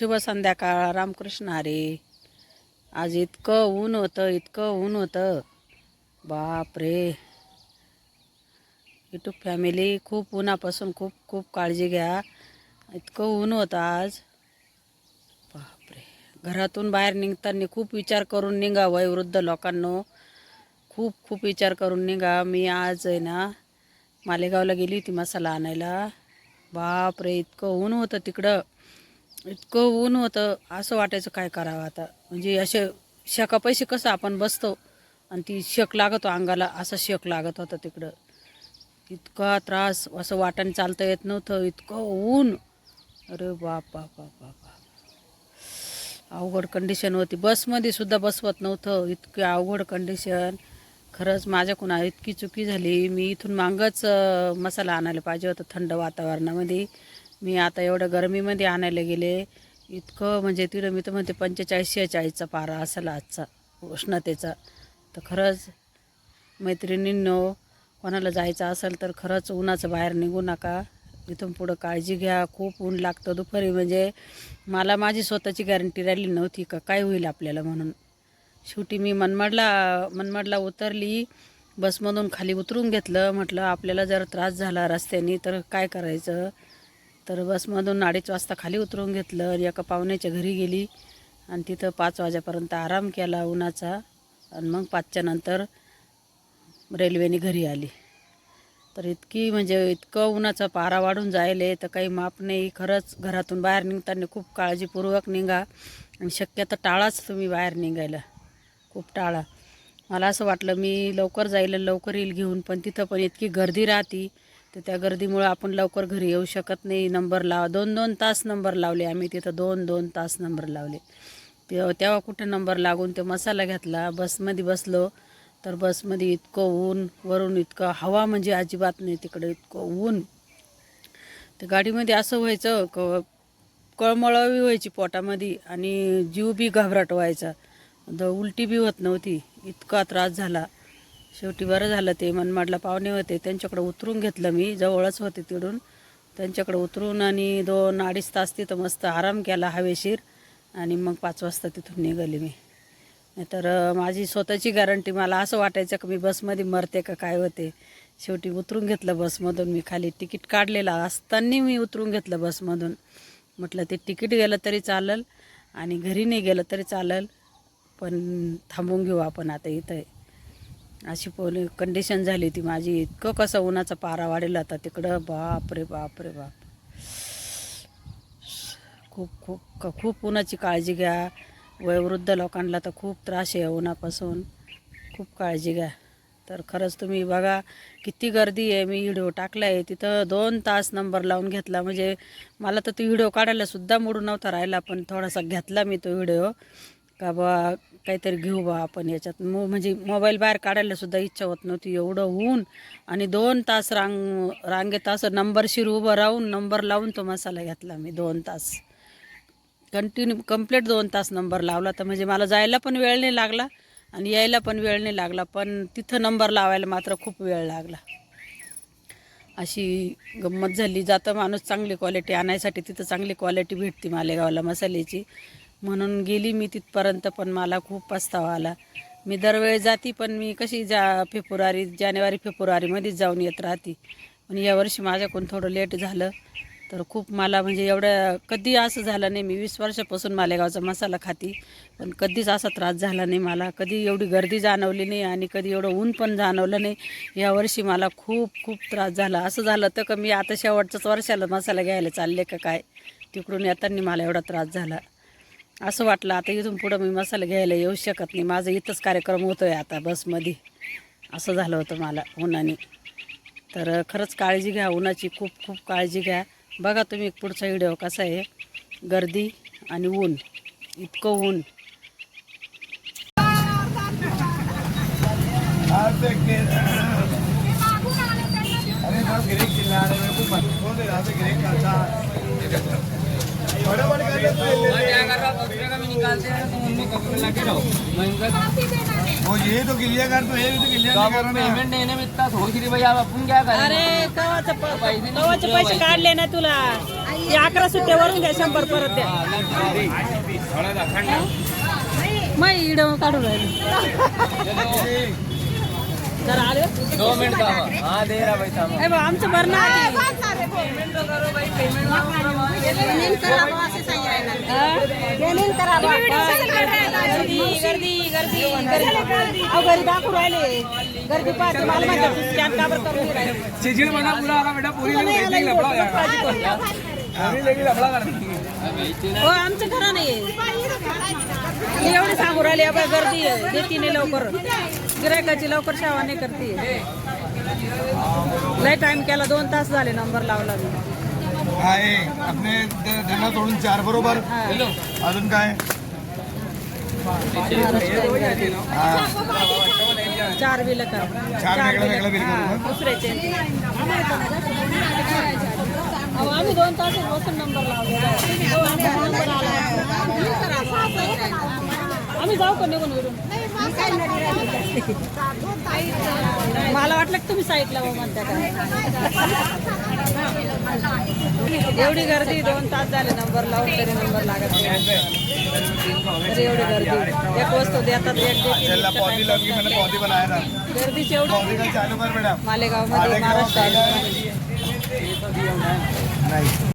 शुभ संध्याकाळ रामकृष्ण हरे. आज इतकं ऊन होतं इतकं ऊन होतं. बापरे. युट्यूब फॅमिली खूप उन्हापासून खूप खूप काळजी घ्या. इतकं ऊन होतं आज. बापरे. घरातून बाहेर निघताना खूप विचार करून निघा वयोवृद्ध लोकांनो. खूप खूप विचार करून निघा. मी आज आहे ना मालेगावला गेली होती मसाला आणायला. बापरे इतकं ऊन होतं तिकडं. इतकं ऊन होतं असं वाटायचं काय करावं आता? म्हणजे असे शेकापैसे कसं आपण बसतो आणि ती शेक लागतो अंगाला असं शेक लागत होतं तिकडं. इतका त्रास असं वाटाने चालता येत नव्हतं इतकं ऊन. अरे बाप बाप बाप बाप अवघड कंडिशन होती. बसमध्ये सुद्धा बसवत नव्हतं इतकी अवघड कंडिशन खरंच माझ्याकडून इतकी चुकी झाली. मी इथून मागच मसाला आणायला पाहिजे होतं थंड वातावरणामध्ये. मी आता एवढं गरमीमध्ये आणायला गेले. इतकं म्हणजे तिथं मी तर म्हणते पंचेचाळीस शेहेचाळीसचा पारा असेल आजचा उष्णतेचा. तर खरंच मैत्रिणींनो कोणाला जायचं असेल तर खरंच उन्हाचं बाहेर निघू नका. इथून पुढं काळजी घ्या. खूप ऊन लागतं दुपारी. म्हणजे मला माझी स्वतःची गॅरंटी राहिली नव्हती का? काय होईल आपल्याला म्हणून? शेवटी मी मनमाडला मनमाडला उतरली. बसमधून खाली उतरून घेतलं. म्हटलं आपल्याला जर त्रास झाला रस्त्याने तर काय करायचं? तर बसमधून अडीच वाजता खाली उतरून घेतलं. आणि एका पाहुण्याच्या घरी गेली. आणि तिथं पाच वाजेपर्यंत आराम केला उन्हाचा. आणि मग पाचच्या नंतर रेल्वेने घरी आली. तर इतकी म्हणजे इतकं उन्हाचा पारा वाढून जायले. तर काही माप नाही. खरंच घरातून बाहेर निघताना खूप काळजीपूर्वक निघा. आणि शक्यतो टाळाच तुम्ही बाहेर निघायला. खूप टाळा. मला असं वाटलं मी लवकर जाईल लवकर येईल घेऊन. पण तिथं पण इतकी गर्दी राहती. तर त्या गर्दीमुळं आपण लवकर घरी येऊ शकत नाही. नंबर लावा. दोन दोन तास नंबर लावले. आम्ही तिथं दोन दोन तास नंबर लावले. तेव्हा तेव्हा कुठे नंबर लागून ते मसाला घेतला. बसमध्ये बसलो तर बसमध्ये इतकं ऊन वरून इतकं हवा म्हणजे अजिबात नाही तिकडे. इतकं ऊन. ते गाडीमध्ये असं व्हायचं क कळमळावी व्हायची पोटामध्ये आणि जीव बी घबराट व्हायचा. द उलटी बी होत नव्हती. इतका त्रास झाला. शेवटी बरं झालं ते मनमाडला पाहुणे होते. त्यांच्याकडे उतरून घेतलं मी जवळच होते तिकडून. त्यांच्याकडे उतरून आणि दोन अडीच तास तिथं मस्त आराम केला हवेशीर. आणि मग पाच वाजता तिथून निघाली मी. नाहीतर माझी स्वतःची गॅरंटी मला असं वाटायचं की मी बसमध्ये मरते का काय होते. शेवटी उतरून घेतलं बसमधून मी खाली तिकीट काढलेलं असताना मी उतरून घेतलं बसमधून. म्हटलं ते तिकीट गेलं तरी चालेल आणि घरी नाही गेलं तरी चालेल पण थांबून घेऊ आपण आता इथं. अशी पोली कंडिशन झाली ती माझी. इतकं कसं उन्हाचा पारा वाढेल आता तिकडं? बाप रे बाप रे बाप. खूप खूप खूप उन्हाची काळजी घ्या. वयोवृद्ध लोकांना तर खूप त्रास आहे उन्हापासून. खूप काळजी घ्या. तर खरंच तुम्ही बघा किती गर्दी आहे. मी व्हिडिओ टाकला आहे. तिथं दोन तास नंबर लावून घेतला. म्हणजे मला तर तो व्हिडिओ काढायलासुद्धा मोडून नव्हता राहिला पण थोडासा घेतला मी तो व्हिडिओ. का बा काहीतरी घेऊ बा आपण याच्यात. मो म्हणजे मोबाईल बाहेर काढायला सुद्धा इच्छा होत नव्हती. एवढं होऊन आणि दोन तास रांग रांगेत असं नंबरशीर उभं राहून नंबर लावून तो मसाला घेतला मी दोन तास. कंटिन्यू कंप्लीट दोन तास नंबर लावला. तर म्हणजे मला जायला पण वेळ नाही लागला आणि यायला पण वेळ नाही लागला. पण तिथं नंबर लावायला मात्र खूप वेळ लागला. अशी गंमत झाली. जातं माणूस चांगली क्वालिटी आणायसाठी तिथं चांगली क्वालिटी भेटते मालेगावला मसाल्याची. म्हणून गेली मी तिथपर्यंत पण मला खूप पस्तावा आला. मी दरवेळी जाती पण मी कशी जा फेब्रुवारी जानेवारी फेब्रुवारीमध्येच जाऊन येत राहते. पण यावर्षी माझ्याकडून थोडं लेट झालं. तर खूप मला म्हणजे एवढं कधी असं झालं नाही मी वीस वर्षापासून मालेगावचा मसाला खाती. पण कधीच असा त्रास झाला नाही मला. कधी एवढी गर्दी जाणवली नाही आणि कधी एवढं ऊन पण जाणवलं नाही. यावर्षी मला खूप खूप त्रास झाला. असं झालं तर का मी आता शेवटच्याच वर्षाला मसाला घ्यायला चालले का काय? तिकडून येताना मला एवढा त्रास झाला. असं वाटलं आता इथून पुढं मी मसाला घ्यायला येऊ शकत नाही. माझा इथंच कार्यक्रम होतो आहे आता बसमध्ये. असं झालं होतं मला उन्हाने. तर खरंच काळजी घ्या उन्हाची खूप खूप काळजी घ्या. बघा तुम्ही पुढचा व्हिडिओ कसा आहे. गर्दी आणि ऊन इतकं ऊन. वो ये तो गिलिया कर तो ये भी तो गिलिया कर रहा ना पेमेंट देने में इतना थोड़ी सी भाई आप अपन क्या करें अरे कवाचं कवाचे पैसे काढले ना तुला हे अकरा सुट्ट्यावरून घ्या शंभर परत द्या मग इड काढून राहिले जरा आले दो मिनट का हाँ दे रहा भाई सामान ए बा, आमचं भरणं आहे. गर्दी गर्दी गर्दी गर्दी अहो घरी दाखवू राहिले गर्दी पाहते मला माहिती स्कॅन का बरं करून राहिले चिचिड़ बना पूरा आगा बेटा पूरी तुम्हाला लेके यायला लफड़ा हो जाएगा काळजी करू नका. पूरी लेके लफड़ा कर देंगे हो आमचं खरं नाही एवढे सांगू राहिले अबा गर्दी आहे देती नाही लवकर गिरायकाची लवकर सेवा नाही करते लय टाइम केला दोन तास झाले नंबर लावला मी आहे आपले ध- धरणा तोडून चार बरोबर. अजून काय. चार बिल कर चार वेगळं बिल दुसऱ्याचे आम्ही दोन तास बसून नंबर लावलेला आम्ही जाऊ का निघून विरून मला वाटलं तुम्ही साईडला हो म्हणता का एवढी गर्दी दोन तास झाले नंबर लावून तरी नंबर लागत नाही. तरी एवढी गर्दी. एक वस्तू देतात एक गर्दीची एवढी पौधी का चालू कर बेटा मालेगावमध्ये महाराष्ट्र